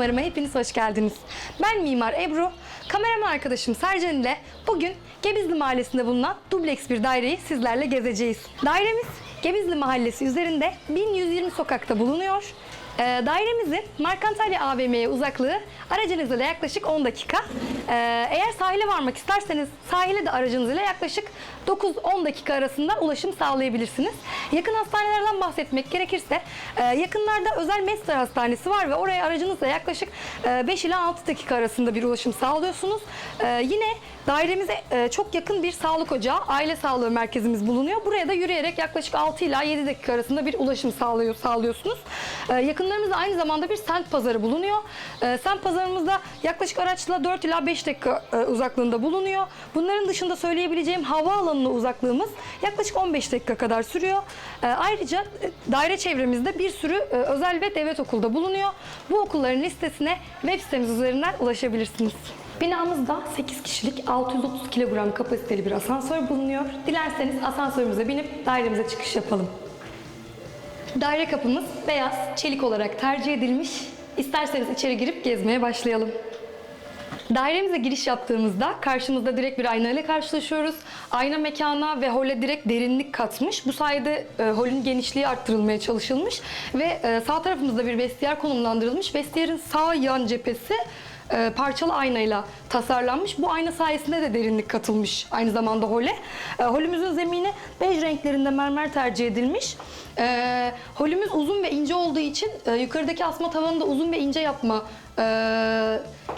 mimarıma hepiniz hoş geldiniz. Ben mimar Ebru, kameraman arkadaşım Sercan ile bugün Gebizli Mahallesi'nde bulunan dubleks bir daireyi sizlerle gezeceğiz. Dairemiz Gebizli Mahallesi üzerinde 1120 sokakta bulunuyor. Ee, dairemizin Markantalya AVM'ye uzaklığı aracınızla yaklaşık 10 dakika. Ee, eğer sahile varmak isterseniz sahile de aracınızla yaklaşık 9-10 dakika arasında ulaşım sağlayabilirsiniz. Yakın hastanelerden bahsetmek gerekirse e, yakınlarda özel Mesler Hastanesi var ve oraya aracınızla yaklaşık e, 5 ila 6 dakika arasında bir ulaşım sağlıyorsunuz. E, yine dairemize e, çok yakın bir sağlık ocağı, aile sağlığı merkezimiz bulunuyor. Buraya da yürüyerek yaklaşık 6 ila 7 dakika arasında bir ulaşım sağlıyor, sağlıyorsunuz. E, yakınlarımızda aynı zamanda bir semt pazarı bulunuyor. E, semt pazarımızda yaklaşık araçla 4 ila 5 dakika e, uzaklığında bulunuyor. Bunların dışında söyleyebileceğim havaalanına uzaklığımız yaklaşık 15 dakika kadar sürüyor. E, ayrıca e, daire çevremizde bir sürü özel ve devlet okulda bulunuyor. Bu okulların listesine web sitemiz üzerinden ulaşabilirsiniz. Binamızda 8 kişilik 630 kilogram kapasiteli bir asansör bulunuyor. Dilerseniz asansörümüze binip dairemize çıkış yapalım. Daire kapımız beyaz, çelik olarak tercih edilmiş. İsterseniz içeri girip gezmeye başlayalım. Dairemize giriş yaptığımızda karşımızda direkt bir ayna ile karşılaşıyoruz. Ayna mekana ve hole direkt derinlik katmış. Bu sayede e, holün genişliği arttırılmaya çalışılmış ve e, sağ tarafımızda bir vestiyer konumlandırılmış. Vestiyerin sağ yan cephesi e, parçalı aynayla tasarlanmış. Bu ayna sayesinde de derinlik katılmış aynı zamanda hole. E, holümüzün zemini bej renklerinde mermer tercih edilmiş. E, holümüz uzun ve ince olduğu için e, yukarıdaki asma tavanı da uzun ve ince yapma e,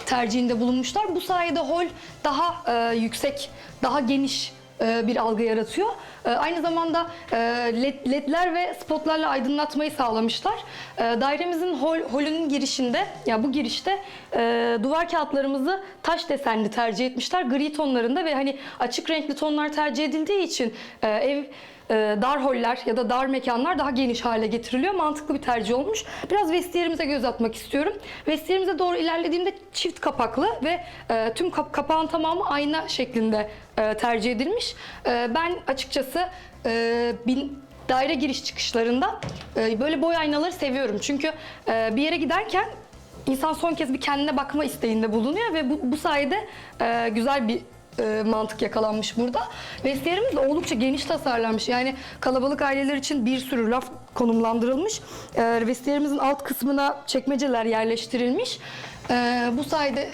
tercihinde bulunmuşlar. Bu sayede hol daha e, yüksek, daha geniş bir algı yaratıyor. E, Aynı zamanda e, led, ledler ve spotlarla aydınlatmayı sağlamışlar. E, Dairemizin hol, holünün girişinde, ya bu girişte e, duvar kağıtlarımızı taş desenli tercih etmişler. Gri tonlarında ve hani açık renkli tonlar tercih edildiği için e, ev e, dar holler ya da dar mekanlar daha geniş hale getiriliyor. Mantıklı bir tercih olmuş. Biraz vestiyerimize göz atmak istiyorum. Vestiyerimize doğru ilerlediğimde çift kapaklı ve e, tüm kap- kapağın tamamı ayna şeklinde e, tercih edilmiş. E, ben açıkçası e, bin, daire giriş çıkışlarında e, böyle boy aynaları seviyorum. Çünkü e, bir yere giderken insan son kez bir kendine bakma isteğinde bulunuyor ve bu, bu sayede e, güzel bir e, mantık yakalanmış burada. Vestiyerimiz de oldukça geniş tasarlanmış. Yani kalabalık aileler için bir sürü raf konumlandırılmış. E, vestiyerimizin alt kısmına çekmeceler yerleştirilmiş. E, bu sayede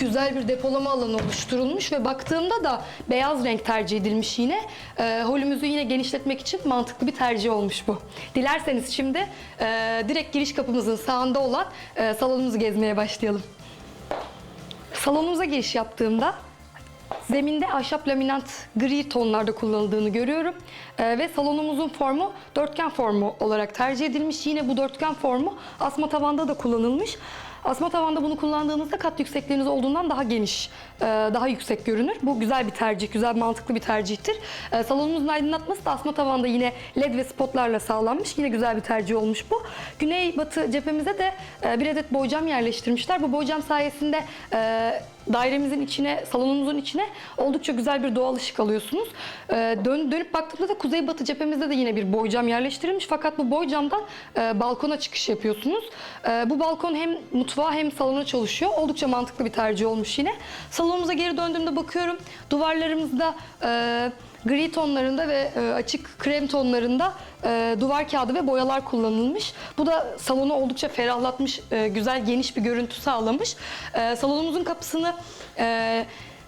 güzel bir depolama alanı oluşturulmuş ve baktığımda da beyaz renk tercih edilmiş yine. E, holümüzü yine genişletmek için mantıklı bir tercih olmuş bu. Dilerseniz şimdi e, direkt giriş kapımızın sağında olan e, salonumuzu gezmeye başlayalım. Salonumuza giriş yaptığımda zeminde ahşap laminat gri tonlarda kullanıldığını görüyorum. Ee, ve salonumuzun formu dörtgen formu olarak tercih edilmiş. Yine bu dörtgen formu asma tavanda da kullanılmış. Asma tavanda bunu kullandığınızda kat yüksekliğiniz olduğundan daha geniş, daha yüksek görünür. Bu güzel bir tercih, güzel mantıklı bir tercihtir. E, Salonumuzun aydınlatması da asma tavanda yine led ve spotlarla sağlanmış. Yine güzel bir tercih olmuş bu. Güney batı cephemize de e, bir adet boycam yerleştirmişler. Bu boycam sayesinde e, dairemizin içine, salonumuzun içine oldukça güzel bir doğal ışık alıyorsunuz. Dön, dönüp baktığımda da kuzeybatı cephemizde de yine bir boycam yerleştirilmiş. Fakat bu boycamdan e, balkona çıkış yapıyorsunuz. E, bu balkon hem mutfağa hem salona çalışıyor. Oldukça mantıklı bir tercih olmuş yine. Salonumuza geri döndüğümde bakıyorum. Duvarlarımızda e, gri tonlarında ve e, açık krem tonlarında e, duvar kağıdı ve boyalar kullanılmış. Bu da salonu oldukça ferahlatmış, e, güzel geniş bir görüntü sağlamış. E, salonumuzun kapısını e,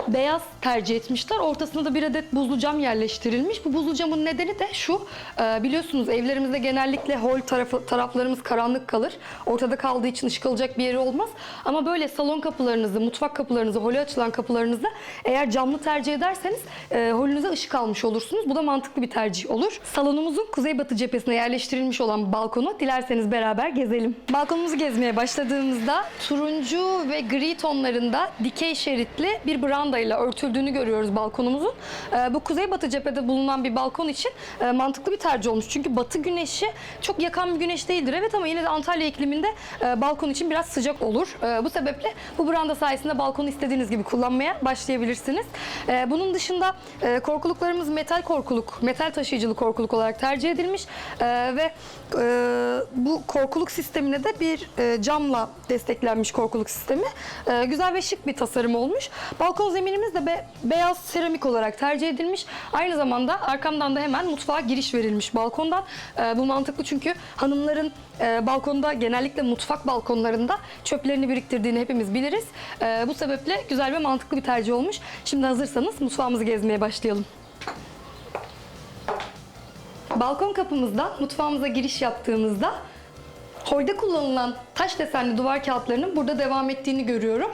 beyaz tercih etmişler. Ortasına da bir adet buzlu cam yerleştirilmiş. Bu buzlu camın nedeni de şu. e, biliyorsunuz evlerimizde genellikle hol tarafı, taraflarımız karanlık kalır. Ortada kaldığı için ışık alacak bir yeri olmaz. Ama böyle salon kapılarınızı, mutfak kapılarınızı, hole açılan kapılarınızı eğer camlı tercih ederseniz e, holünüze ışık almış olursunuz. Bu da mantıklı bir tercih olur. Salonumuzun kuzeybatı cephesine yerleştirilmiş olan balkonu dilerseniz beraber gezelim. Balkonumuzu gezmeye başladığımızda turuncu ve gri tonlarında dikey şeritli bir branda brandayla örtüldüğünü görüyoruz balkonumuzun. Ee, bu kuzeybatı cephede bulunan bir balkon için e, mantıklı bir tercih olmuş. Çünkü batı güneşi çok yakan bir güneş değildir evet ama yine de Antalya ikliminde e, balkon için biraz sıcak olur. E, bu sebeple bu branda sayesinde balkonu istediğiniz gibi kullanmaya başlayabilirsiniz. E, bunun dışında e, korkuluklarımız metal korkuluk, metal taşıyıcılı korkuluk olarak tercih edilmiş E, ve e, bu korkuluk sistemine de bir e, camla desteklenmiş korkuluk sistemi. E, güzel ve şık bir tasarım olmuş. Balkon zeminimiz de be- beyaz seramik olarak tercih edilmiş. Aynı zamanda arkamdan da hemen mutfağa giriş verilmiş balkondan. E, bu mantıklı çünkü hanımların e, balkonda genellikle mutfak balkonlarında çöplerini biriktirdiğini hepimiz biliriz. E, bu sebeple güzel ve mantıklı bir tercih olmuş. Şimdi hazırsanız mutfağımızı gezmeye başlayalım. Balkon kapımızdan mutfağımıza giriş yaptığımızda holde kullanılan taş desenli duvar kağıtlarının burada devam ettiğini görüyorum.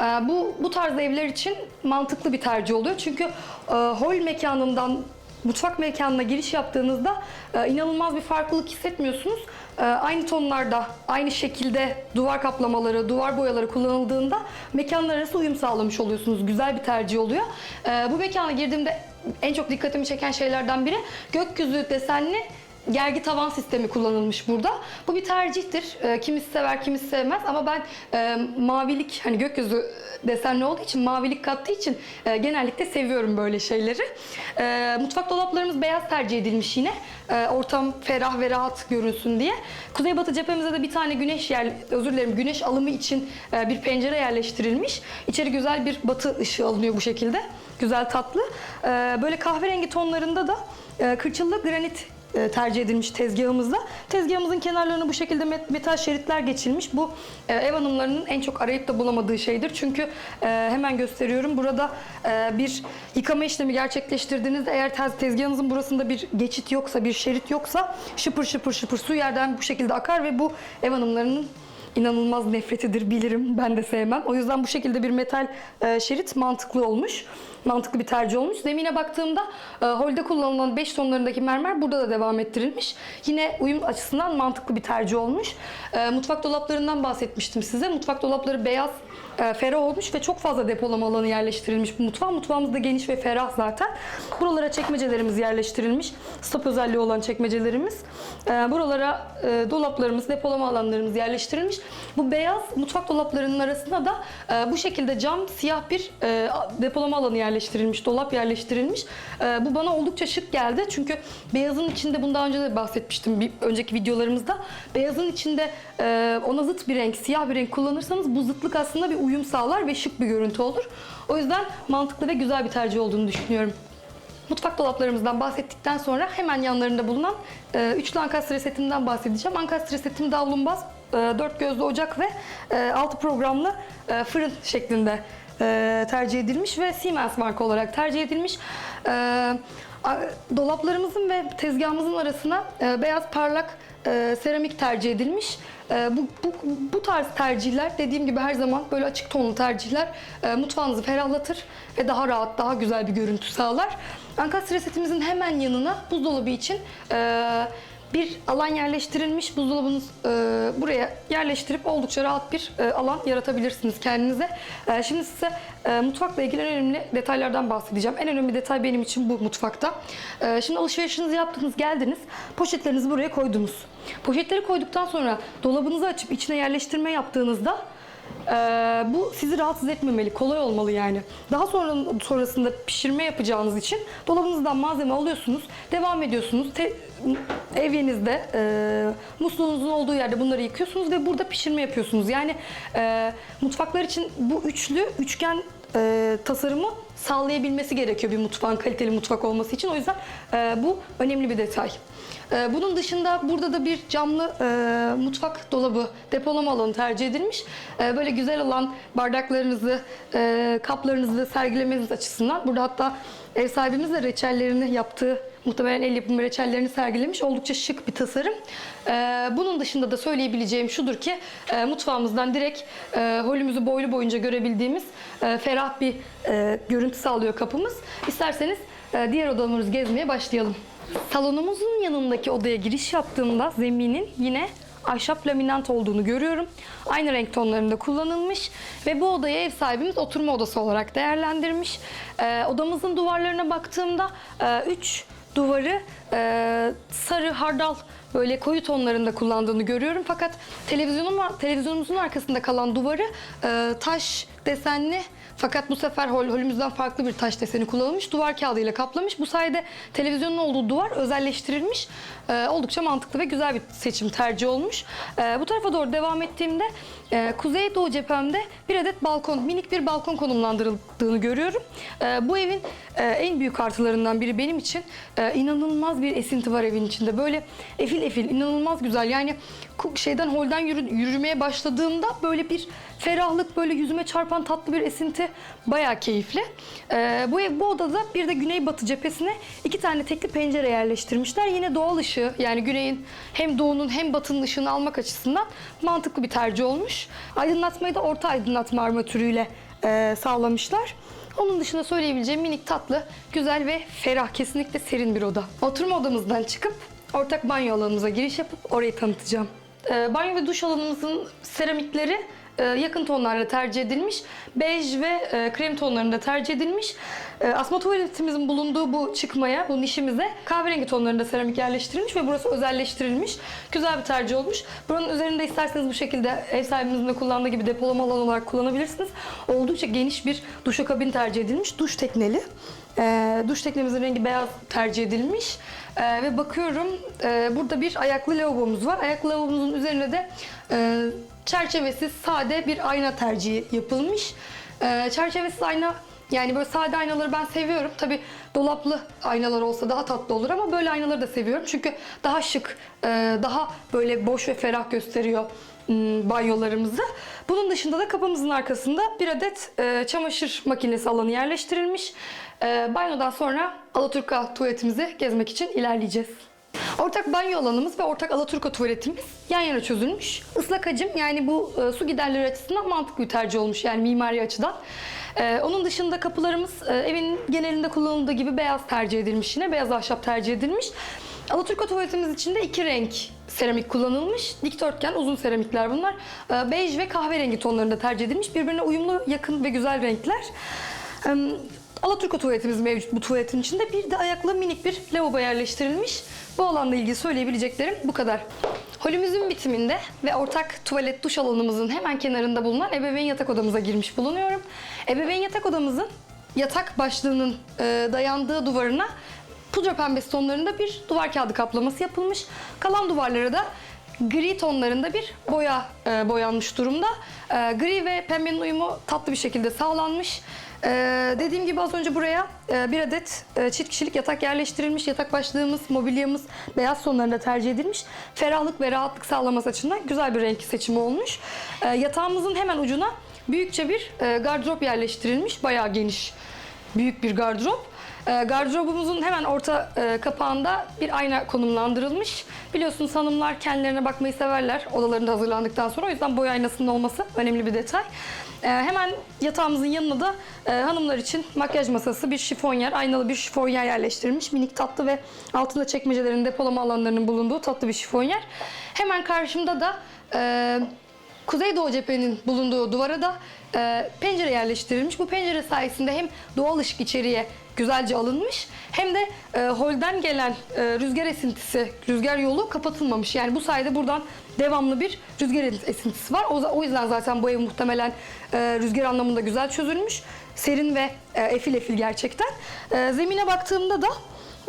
Ee, Bu bu tarz evler için mantıklı bir tercih oluyor. Çünkü e, hol mekanından mutfak mekanına giriş yaptığınızda e, inanılmaz bir farklılık hissetmiyorsunuz. E, Aynı tonlarda, aynı şekilde duvar kaplamaları, duvar boyaları kullanıldığında mekanlar arası uyum sağlamış oluyorsunuz. Güzel bir tercih oluyor. Bu mekana girdiğimde en çok dikkatimi çeken şeylerden biri gökyüzü desenli gergi tavan sistemi kullanılmış burada. Bu bir tercihtir. E, kimisi sever, kimisi sevmez ama ben e, mavilik hani gökyüzü desenli olduğu için mavilik kattığı için e, genellikle seviyorum böyle şeyleri. E, mutfak dolaplarımız beyaz tercih edilmiş yine. E, ortam ferah ve rahat görünsün diye. Kuzeybatı cephemize de bir tane güneş yer, özür dilerim güneş alımı için e, bir pencere yerleştirilmiş. İçeri güzel bir batı ışığı alınıyor bu şekilde. Güzel tatlı. E, böyle kahverengi tonlarında da e, kırçıllı granit tercih edilmiş tezgahımızda. Tezgahımızın kenarlarına bu şekilde met- metal şeritler geçilmiş. Bu e, ev hanımlarının en çok arayıp da bulamadığı şeydir. Çünkü e, hemen gösteriyorum. Burada e, bir yıkama işlemi gerçekleştirdiğinizde eğer tez- tezgahınızın burasında bir geçit yoksa, bir şerit yoksa şıpır şıpır şıpır su yerden bu şekilde akar ve bu ev hanımlarının inanılmaz nefretidir bilirim. Ben de sevmem. O yüzden bu şekilde bir metal e, şerit mantıklı olmuş. Mantıklı bir tercih olmuş. Zemine baktığımda e, holde kullanılan 5 tonlarındaki mermer burada da devam ettirilmiş. Yine uyum açısından mantıklı bir tercih olmuş. E, mutfak dolaplarından bahsetmiştim size. Mutfak dolapları beyaz e, ferah olmuş ve çok fazla depolama alanı yerleştirilmiş bu mutfağa. Mutfağımız da geniş ve ferah zaten. Buralara çekmecelerimiz yerleştirilmiş. Stop özelliği olan çekmecelerimiz. E, buralara e, dolaplarımız, depolama alanlarımız yerleştirilmiş. Bu beyaz mutfak dolaplarının arasında da e, bu şekilde cam, siyah bir e, depolama alanı yerleştirilmiş, dolap yerleştirilmiş. E, bu bana oldukça şık geldi. Çünkü beyazın içinde bundan önce de bahsetmiştim bir önceki videolarımızda. Beyazın içinde e, ona zıt bir renk, siyah bir renk kullanırsanız bu zıtlık aslında bir uyum sağlar ve şık bir görüntü olur. O yüzden mantıklı ve güzel bir tercih olduğunu düşünüyorum. Mutfak dolaplarımızdan bahsettikten sonra hemen yanlarında bulunan e, üçlü ankastre setinden bahsedeceğim. Ankastre setim davlumbaz, e, dört gözlü ocak ve e, altı programlı e, fırın şeklinde e, tercih edilmiş ve Siemens marka olarak tercih edilmiş. E, dolaplarımızın ve tezgahımızın arasına e, beyaz parlak e, seramik tercih edilmiş. E, bu, bu, bu tarz tercihler dediğim gibi her zaman böyle açık tonlu tercihler mutfağınızı ferahlatır ve daha rahat, daha güzel bir görüntü sağlar. Ankastre setimizin hemen yanına buzdolabı için bir alan yerleştirilmiş. Buzdolabınız e, buraya yerleştirip oldukça rahat bir e, alan yaratabilirsiniz kendinize. E, şimdi size e, mutfakla ilgili en önemli detaylardan bahsedeceğim. En önemli detay benim için bu mutfakta. E, şimdi alışverişinizi yaptınız, geldiniz. Poşetlerinizi buraya koydunuz. Poşetleri koyduktan sonra dolabınızı açıp içine yerleştirme yaptığınızda ee, bu sizi rahatsız etmemeli, kolay olmalı yani. Daha sonra sonrasında pişirme yapacağınız için dolabınızdan malzeme alıyorsunuz, devam ediyorsunuz. Te, evyenizde e, musluğunuzun olduğu yerde bunları yıkıyorsunuz ve burada pişirme yapıyorsunuz. Yani e, mutfaklar için bu üçlü üçgen e, tasarımı sağlayabilmesi gerekiyor bir mutfağın kaliteli mutfak olması için. O yüzden e, bu önemli bir detay. E, bunun dışında burada da bir camlı e, mutfak dolabı depolama alanı tercih edilmiş. E, böyle güzel olan bardaklarınızı, e, kaplarınızı sergilemeniz açısından. Burada hatta ev sahibimiz de reçellerini yaptığı muhtemelen el yapımı reçellerini sergilemiş. Oldukça şık bir tasarım. E, bunun dışında da söyleyebileceğim şudur ki e, mutfağımızdan direkt e, holümüzü boylu boyunca görebildiğimiz e, ferah bir e, görüntü sağlıyor kapımız. İsterseniz diğer odalarımızı gezmeye başlayalım. Salonumuzun yanındaki odaya giriş yaptığımda zeminin yine ahşap laminant olduğunu görüyorum. Aynı renk tonlarında kullanılmış ve bu odayı ev sahibimiz oturma odası olarak değerlendirmiş. Ee, odamızın duvarlarına baktığımda 3 duvarı e, sarı hardal böyle koyu tonlarında kullandığını görüyorum. Fakat televizyonun televizyonumuzun arkasında kalan duvarı e, taş desenli fakat bu sefer hol, holümüzden farklı bir taş deseni kullanılmış. Duvar kağıdıyla kaplamış. Bu sayede televizyonun olduğu duvar özelleştirilmiş. E, oldukça mantıklı ve güzel bir seçim tercih olmuş. E, bu tarafa doğru devam ettiğimde e, kuzeydoğu cephemde bir adet balkon, minik bir balkon konumlandırıldığını görüyorum. E, bu evin e, en büyük artılarından biri benim için e, inanılmaz bir esinti var evin içinde. Böyle efil efil, inanılmaz güzel. Yani şeyden holden yürü- yürümeye başladığımda böyle bir ferahlık, böyle yüzüme çarpan tatlı bir esinti bayağı keyifli. E, bu bu odada bir de güneybatı cephesine iki tane tekli pencere yerleştirmişler. Yine doğal ışığı yani güneyin hem doğunun hem batının ışığını almak açısından mantıklı bir tercih olmuş. Aydınlatmayı da orta aydınlatma armatürüyle e, sağlamışlar. Onun dışında söyleyebileceğim minik tatlı, güzel ve ferah, kesinlikle serin bir oda. Oturma odamızdan çıkıp ortak banyo alanımıza giriş yapıp orayı tanıtacağım. Ee, banyo ve duş alanımızın seramikleri e, yakın tonlarla tercih edilmiş. Bej ve e, krem tonlarında tercih edilmiş. E, asma tuvaletimizin bulunduğu bu çıkmaya, bu nişimize kahverengi tonlarında seramik yerleştirilmiş ve burası özelleştirilmiş. Güzel bir tercih olmuş. Buranın üzerinde isterseniz bu şekilde ev sahibimizin de kullandığı gibi depolama alanı olarak kullanabilirsiniz. Oldukça geniş bir duşakabin tercih edilmiş. Duş tekneli. E, duş teknemizin rengi beyaz tercih edilmiş. E, ve bakıyorum e, burada bir ayaklı lavabomuz var. Ayaklı lavabomuzun üzerine de e, çerçevesiz sade bir ayna tercihi yapılmış. E, çerçevesiz ayna yani böyle sade aynaları ben seviyorum. Tabi dolaplı aynalar olsa daha tatlı olur ama böyle aynaları da seviyorum. Çünkü daha şık, e, daha böyle boş ve ferah gösteriyor m, banyolarımızı. Bunun dışında da kapımızın arkasında bir adet e, çamaşır makinesi alanı yerleştirilmiş. E, banyodan sonra Alaturka tuvaletimizi gezmek için ilerleyeceğiz. Ortak banyo alanımız ve ortak Alaturka tuvaletimiz yan yana çözülmüş. Islak hacim yani bu e, su giderleri açısından mantıklı bir tercih olmuş yani mimari açıdan. E, onun dışında kapılarımız e, evin genelinde kullanıldığı gibi beyaz tercih edilmiş yine. Beyaz ahşap tercih edilmiş. Alaturka tuvaletimiz için de iki renk seramik kullanılmış. Dikdörtgen uzun seramikler bunlar. E, bej ve kahverengi tonlarında tercih edilmiş. Birbirine uyumlu, yakın ve güzel renkler. E, Alaturka tuvaletimiz mevcut bu tuvaletin içinde. Bir de ayaklı minik bir lavabo yerleştirilmiş. Bu alanla ilgili söyleyebileceklerim bu kadar. Holümüzün bitiminde ve ortak tuvalet duş alanımızın hemen kenarında bulunan ebeveyn yatak odamıza girmiş bulunuyorum. Ebeveyn yatak odamızın yatak başlığının e, dayandığı duvarına pudra pembesi tonlarında bir duvar kağıdı kaplaması yapılmış. Kalan duvarlara da gri tonlarında bir boya e, boyanmış durumda. E, gri ve pembenin uyumu tatlı bir şekilde sağlanmış. E, dediğim gibi az önce buraya e, bir adet e, çift kişilik yatak yerleştirilmiş. Yatak başlığımız, mobilyamız beyaz tonlarında tercih edilmiş. Ferahlık ve rahatlık sağlaması açısından güzel bir renk seçimi olmuş. E, yatağımızın hemen ucuna büyükçe bir e, gardırop yerleştirilmiş. Bayağı geniş, büyük bir gardırop. E, Gardırobumuzun hemen orta e, kapağında bir ayna konumlandırılmış. Biliyorsunuz hanımlar kendilerine bakmayı severler odalarında hazırlandıktan sonra. O yüzden boy aynasının olması önemli bir detay. E, Hemen yatağımızın yanına da e, hanımlar için makyaj masası, bir şifonyer, aynalı bir şifonyer yerleştirilmiş. Minik tatlı ve altında çekmecelerin depolama alanlarının bulunduğu tatlı bir şifonyer. Hemen karşımda da e, Kuzeydoğu cephenin bulunduğu duvara da e, pencere yerleştirilmiş. Bu pencere sayesinde hem doğal ışık içeriye güzelce alınmış hem de e, holden gelen e, rüzgar esintisi, rüzgar yolu kapatılmamış. Yani bu sayede buradan devamlı bir rüzgar esintisi var. O, o yüzden zaten bu ev muhtemelen e, rüzgar anlamında güzel çözülmüş. Serin ve e, efil efil gerçekten. E, zemine baktığımda da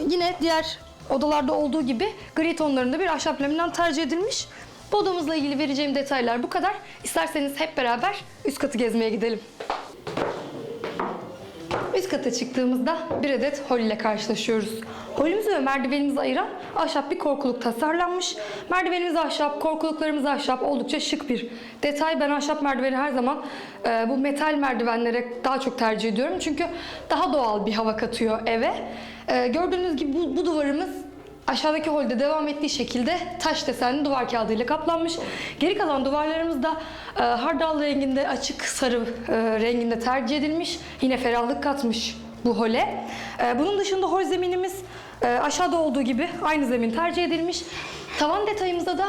yine diğer odalarda olduğu gibi gri tonlarında bir ahşap laminat tercih edilmiş. Bu odamızla ilgili vereceğim detaylar bu kadar. İsterseniz hep beraber üst katı gezmeye gidelim. Üst kata çıktığımızda bir adet hol ile karşılaşıyoruz. Holümüzü ve merdivenimizi ayıran ahşap bir korkuluk tasarlanmış. Merdivenimiz ahşap, korkuluklarımız ahşap. Oldukça şık bir detay. Ben ahşap merdiveni her zaman e, bu metal merdivenlere daha çok tercih ediyorum. Çünkü daha doğal bir hava katıyor eve. E, gördüğünüz gibi bu, bu duvarımız Aşağıdaki holde devam ettiği şekilde taş desenli duvar kağıdıyla kaplanmış. Geri kalan duvarlarımız da e, hardal renginde açık sarı e, renginde tercih edilmiş. Yine ferahlık katmış bu hole. E, bunun dışında hol zeminimiz e, aşağıda olduğu gibi aynı zemin tercih edilmiş. Tavan detayımızda da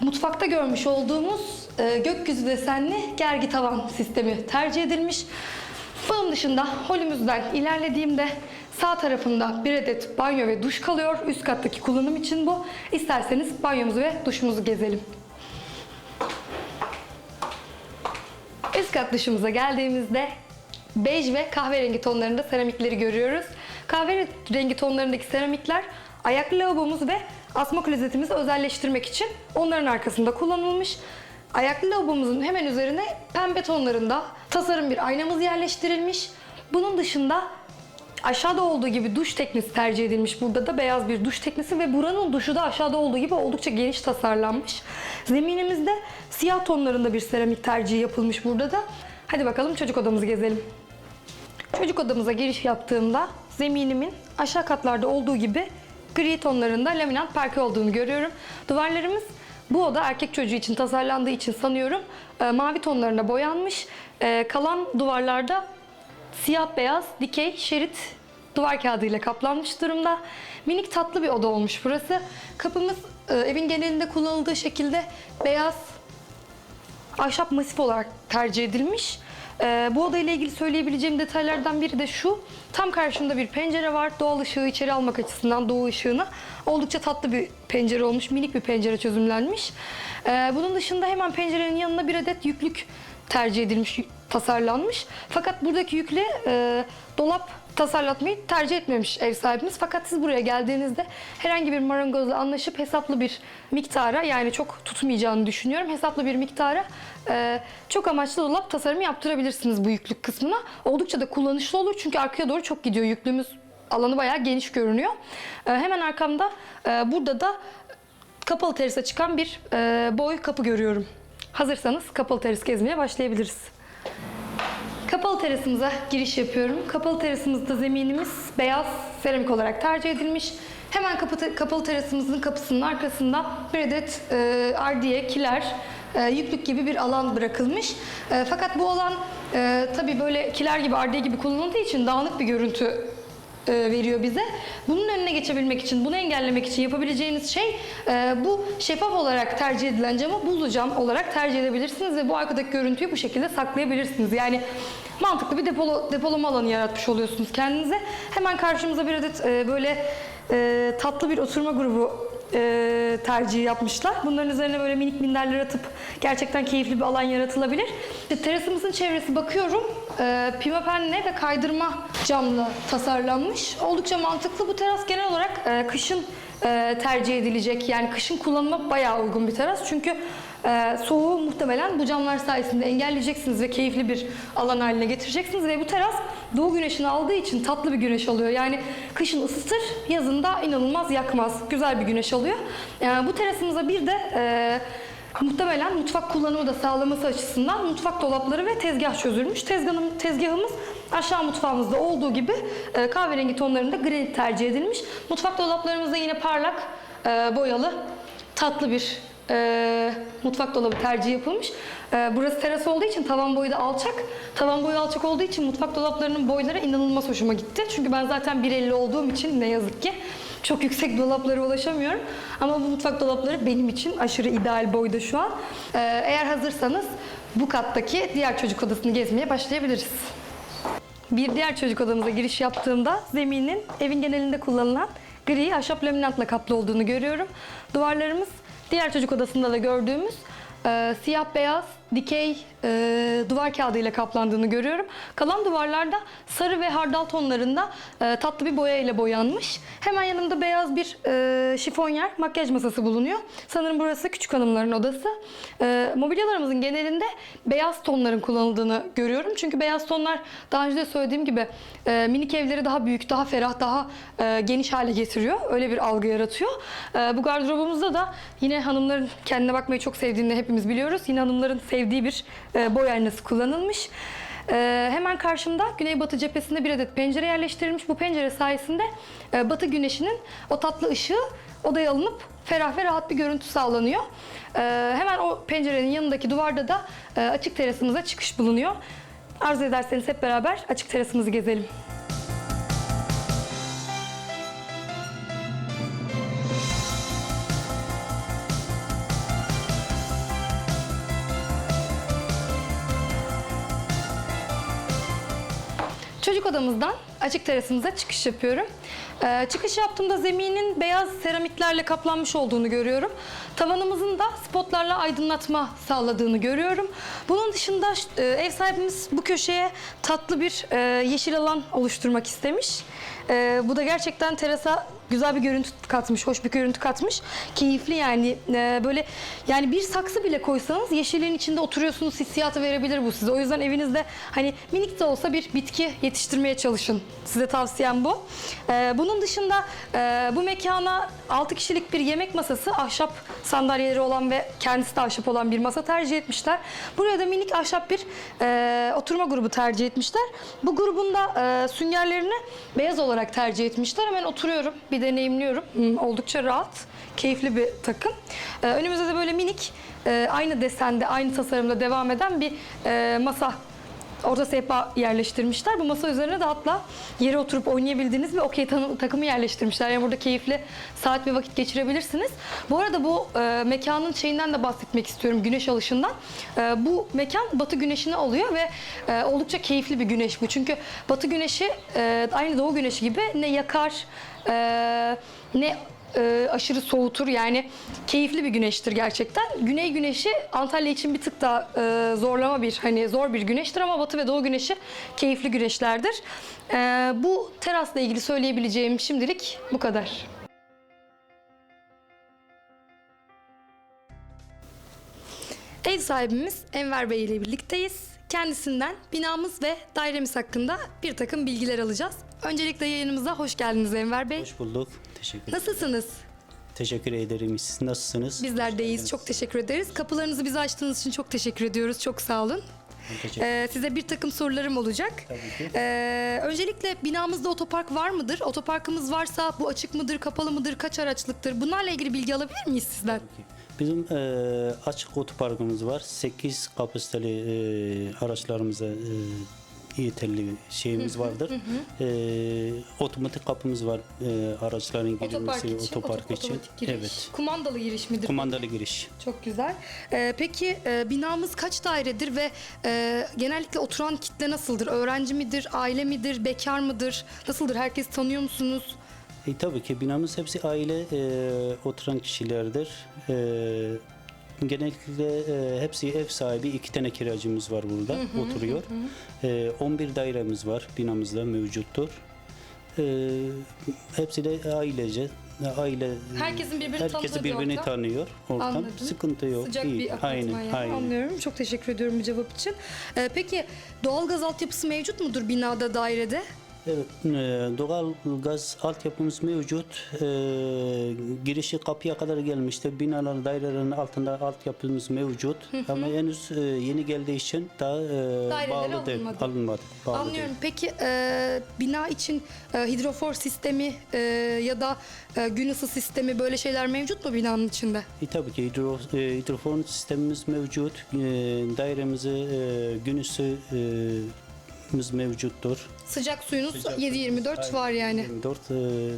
mutfakta görmüş olduğumuz e, gökyüzü desenli gergi tavan sistemi tercih edilmiş. Bunun dışında holümüzden ilerlediğimde sağ tarafında bir adet banyo ve duş kalıyor. Üst kattaki kullanım için bu. İsterseniz banyomuzu ve duşumuzu gezelim. Üst kat duşumuza geldiğimizde bej ve kahverengi tonlarında seramikleri görüyoruz. Kahverengi tonlarındaki seramikler ayaklı lavabomuz ve asma klozetimizi özelleştirmek için onların arkasında kullanılmış. Ayaklı lavabomuzun hemen üzerine pembe tonlarında tasarım bir aynamız yerleştirilmiş. Bunun dışında Aşağıda olduğu gibi duş teknesi tercih edilmiş. Burada da beyaz bir duş teknesi ve buranın duşu da aşağıda olduğu gibi oldukça geniş tasarlanmış. Zeminimizde siyah tonlarında bir seramik tercihi yapılmış burada da. Hadi bakalım çocuk odamızı gezelim. Çocuk odamıza giriş yaptığımda zeminimin aşağı katlarda olduğu gibi gri tonlarında laminat parke olduğunu görüyorum. Duvarlarımız bu oda erkek çocuğu için tasarlandığı için sanıyorum e, mavi tonlarında boyanmış. E, kalan duvarlarda siyah beyaz dikey şerit duvar kağıdıyla kaplanmış durumda. Minik tatlı bir oda olmuş burası. Kapımız e, evin genelinde kullanıldığı şekilde beyaz ahşap masif olarak tercih edilmiş. Ee, bu odayla ilgili söyleyebileceğim detaylardan biri de şu. Tam karşımda bir pencere var. Doğal ışığı içeri almak açısından doğu ışığını. Oldukça tatlı bir pencere olmuş. Minik bir pencere çözümlenmiş. Ee, bunun dışında hemen pencerenin yanına bir adet yüklük tercih edilmiş, tasarlanmış. Fakat buradaki yükle e, dolap tasarlatmayı tercih etmemiş ev sahibimiz. Fakat siz buraya geldiğinizde herhangi bir marangozla anlaşıp hesaplı bir miktara yani çok tutmayacağını düşünüyorum. Hesaplı bir miktara e, çok amaçlı dolap tasarımı yaptırabilirsiniz bu yüklük kısmına. Oldukça da kullanışlı olur çünkü arkaya doğru çok gidiyor yüklüğümüz alanı bayağı geniş görünüyor. E, hemen arkamda e, burada da kapalı terasa çıkan bir e, boy kapı görüyorum. Hazırsanız kapalı teras gezmeye başlayabiliriz. Kapalı terasımıza giriş yapıyorum. Kapalı terasımızda zeminimiz beyaz seramik olarak tercih edilmiş. Hemen kapı, kapalı terasımızın kapısının arkasında bir adet e, ardiye, kiler, e, yüklük gibi bir alan bırakılmış. E, fakat bu alan e, tabii böyle kiler gibi, ardiye gibi kullanıldığı için dağınık bir görüntü e, veriyor bize. Bunun önüne geçebilmek için, bunu engellemek için yapabileceğiniz şey e, bu şeffaf olarak tercih edilen camı buzlu cam olarak tercih edebilirsiniz ve bu arkadaki görüntüyü bu şekilde saklayabilirsiniz. Yani mantıklı bir depolo, depolama alanı yaratmış oluyorsunuz kendinize. Hemen karşımıza bir adet e, böyle tatlı bir oturma grubu e, tercihi yapmışlar. Bunların üzerine böyle minik minderler atıp gerçekten keyifli bir alan yaratılabilir. İşte terasımızın çevresi bakıyorum e, pimapenle ve kaydırma camla tasarlanmış. Oldukça mantıklı. Bu teras genel olarak e, kışın e, tercih edilecek. Yani kışın kullanıma bayağı uygun bir teras. Çünkü e, soğuğu muhtemelen bu camlar sayesinde engelleyeceksiniz ve keyifli bir alan haline getireceksiniz. Ve bu teras doğu güneşini aldığı için tatlı bir güneş alıyor. Yani kışın ısıtır, yazın da inanılmaz yakmaz. Güzel bir güneş alıyor. E, bu terasımıza bir de e, Muhtemelen mutfak kullanımı da sağlaması açısından mutfak dolapları ve tezgah çözülmüş. Tezgahım, tezgahımız aşağı mutfağımızda olduğu gibi e, kahverengi tonlarında granit tercih edilmiş. Mutfak dolaplarımızda yine parlak, e, boyalı, tatlı bir e, mutfak dolabı tercih yapılmış. E, burası teras olduğu için tavan boyu da alçak. Tavan boyu alçak olduğu için mutfak dolaplarının boyları inanılmaz hoşuma gitti. Çünkü ben zaten 1.50 olduğum için ne yazık ki çok yüksek dolaplara ulaşamıyorum. Ama bu mutfak dolapları benim için aşırı ideal boyda şu an. Ee, eğer hazırsanız bu kattaki diğer çocuk odasını gezmeye başlayabiliriz. Bir diğer çocuk odamıza giriş yaptığımda zeminin evin genelinde kullanılan gri ahşap laminatla kaplı olduğunu görüyorum. Duvarlarımız diğer çocuk odasında da gördüğümüz e, siyah beyaz dikey e, duvar kağıdıyla kaplandığını görüyorum. Kalan duvarlarda sarı ve hardal tonlarında e, tatlı bir boya ile boyanmış. Hemen yanımda beyaz bir e, şifonyer makyaj masası bulunuyor. Sanırım burası küçük hanımların odası. E, mobilyalarımızın genelinde beyaz tonların kullanıldığını görüyorum. Çünkü beyaz tonlar daha önce de söylediğim gibi e, minik evleri daha büyük, daha ferah, daha e, geniş hale getiriyor. Öyle bir algı yaratıyor. E, bu gardırobumuzda da yine hanımların kendine bakmayı çok sevdiğini hepimiz biliyoruz. Yine hanımların sevdiği bir e, boy aynası kullanılmış. E, hemen karşımda güneybatı cephesinde bir adet pencere yerleştirilmiş. Bu pencere sayesinde e, batı güneşinin o tatlı ışığı odaya alınıp ferah ve rahat bir görüntü sağlanıyor. E, hemen o pencerenin yanındaki duvarda da e, açık terasımıza çıkış bulunuyor. Arzu ederseniz hep beraber açık terasımızı gezelim. Çocuk odamızdan açık terasımıza çıkış yapıyorum. Ee, çıkış yaptığımda zeminin beyaz seramiklerle kaplanmış olduğunu görüyorum. Tavanımızın da spotlarla aydınlatma sağladığını görüyorum. Bunun dışında e, ev sahibimiz bu köşeye tatlı bir e, yeşil alan oluşturmak istemiş. E, bu da gerçekten terasa güzel bir görüntü katmış, hoş bir görüntü katmış. Keyifli yani böyle yani bir saksı bile koysanız yeşilin içinde oturuyorsunuz hissiyatı verebilir bu size. O yüzden evinizde hani minik de olsa bir bitki yetiştirmeye çalışın. Size tavsiyem bu. Bunun dışında bu mekana 6 kişilik bir yemek masası, ahşap sandalyeleri olan ve kendisi de ahşap olan bir masa tercih etmişler. Buraya da minik ahşap bir e, oturma grubu tercih etmişler. Bu grubun da e, süngerlerini beyaz olarak tercih etmişler. Hemen oturuyorum, bir deneyimliyorum. Hmm, oldukça rahat, keyifli bir takım. E, önümüzde de böyle minik, e, aynı desende, aynı tasarımda devam eden bir e, masa Orta sehpa yerleştirmişler. Bu masa üzerine de hatta yere oturup oynayabildiğiniz bir okey takımı yerleştirmişler. Yani burada keyifli saat bir vakit geçirebilirsiniz. Bu arada bu e, mekanın şeyinden de bahsetmek istiyorum. Güneş alışından. E, bu mekan batı güneşini alıyor ve e, oldukça keyifli bir güneş bu. Çünkü batı güneşi e, aynı doğu güneşi gibi ne yakar e, ne e, aşırı soğutur yani keyifli bir güneştir gerçekten. Güney güneşi Antalya için bir tık daha e, zorlama bir hani zor bir güneştir ama Batı ve Doğu güneşi keyifli güneşlerdir. E, bu terasla ilgili söyleyebileceğim şimdilik bu kadar. Ev sahibimiz Enver Bey ile birlikteyiz. Kendisinden binamız ve dairemiz hakkında bir takım bilgiler alacağız. Öncelikle yayınımıza hoş geldiniz Enver Bey. Hoş bulduk. Teşekkür Nasılsınız? Teşekkür ederim. Siz nasılsınız? Bizler de iyiyiz. Çok teşekkür ederiz. Kapılarınızı bize açtığınız için çok teşekkür ediyoruz. Çok sağ olun. Teşekkür Ee, size bir takım sorularım olacak. Tabii ki. Ee, öncelikle binamızda otopark var mıdır? Otoparkımız varsa bu açık mıdır, kapalı mıdır, kaç araçlıktır? Bunlarla ilgili bilgi alabilir miyiz sizden? Bizim e, açık otoparkımız var. 8 kapasiteli e, araçlarımıza e, yeterli şeyimiz vardır. E, otomatik kapımız var e, araçların girilmesi Otopark için, otopark oto- için. otomatik giriş. Evet. Kumandalı giriş midir? Kumandalı giriş. Çok güzel. Ee, peki e, binamız kaç dairedir ve e, genellikle oturan kitle nasıldır? Öğrenci midir, aile midir, bekar mıdır? Nasıldır? Herkes tanıyor musunuz? E, tabii ki binamız hepsi aile e, oturan kişilerdir. E, genellikle e, hepsi ev sahibi. iki tane kiracımız var burada oturuyor. E, 11 dairemiz var binamızda mevcuttur. E, hepsi de ailece. Aile Herkesin birbirini herkesi tanıdığı bir birbirini ortam. tanıyor. Ortam Anladım. sıkıntı yok. Sıcak iyi. bir apartman aynen, yani. aynen. Anlıyorum. Çok teşekkür ediyorum bu cevap için. Ee, peki doğalgaz altyapısı mevcut mudur binada, dairede? Evet, e, doğal gaz altyapımız mevcut. E, girişi kapıya kadar gelmişti. Binaların, dairelerin altında altyapımız mevcut. Ama henüz e, yeni geldiği için daha e, bağlı değil, alınmadı. alınmadı. Bağlı Anlıyorum. değil. Peki e, bina için e, hidrofor sistemi e, ya da e, gün ısı sistemi böyle şeyler mevcut mu binanın içinde? E, tabii ki hidro, e, hidrofon sistemimiz mevcut. E, dairemizi e, gün ısı e, mevcuttur. Sıcak suyunuz Sıcak 7-24 var yani. 24 e,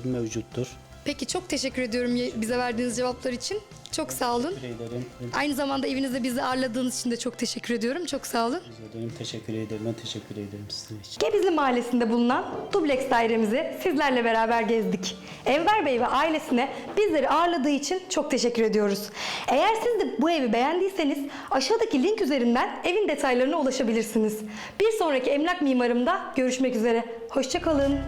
mevcuttur. Peki çok teşekkür ediyorum ye- bize verdiğiniz cevaplar için. Çok sağ olun. Teşekkür ederim. Aynı zamanda evinizde bizi ağırladığınız için de çok teşekkür ediyorum. Çok sağ olun. Rica ederim. Teşekkür ederim. Ben teşekkür ederim sizin için. Gebizli Mahallesi'nde bulunan dubleks dairemizi sizlerle beraber gezdik. Enver Bey ve ailesine bizleri ağırladığı için çok teşekkür ediyoruz. Eğer siz de bu evi beğendiyseniz aşağıdaki link üzerinden evin detaylarına ulaşabilirsiniz. Bir sonraki emlak mimarımda görüşmek üzere. Hoşçakalın.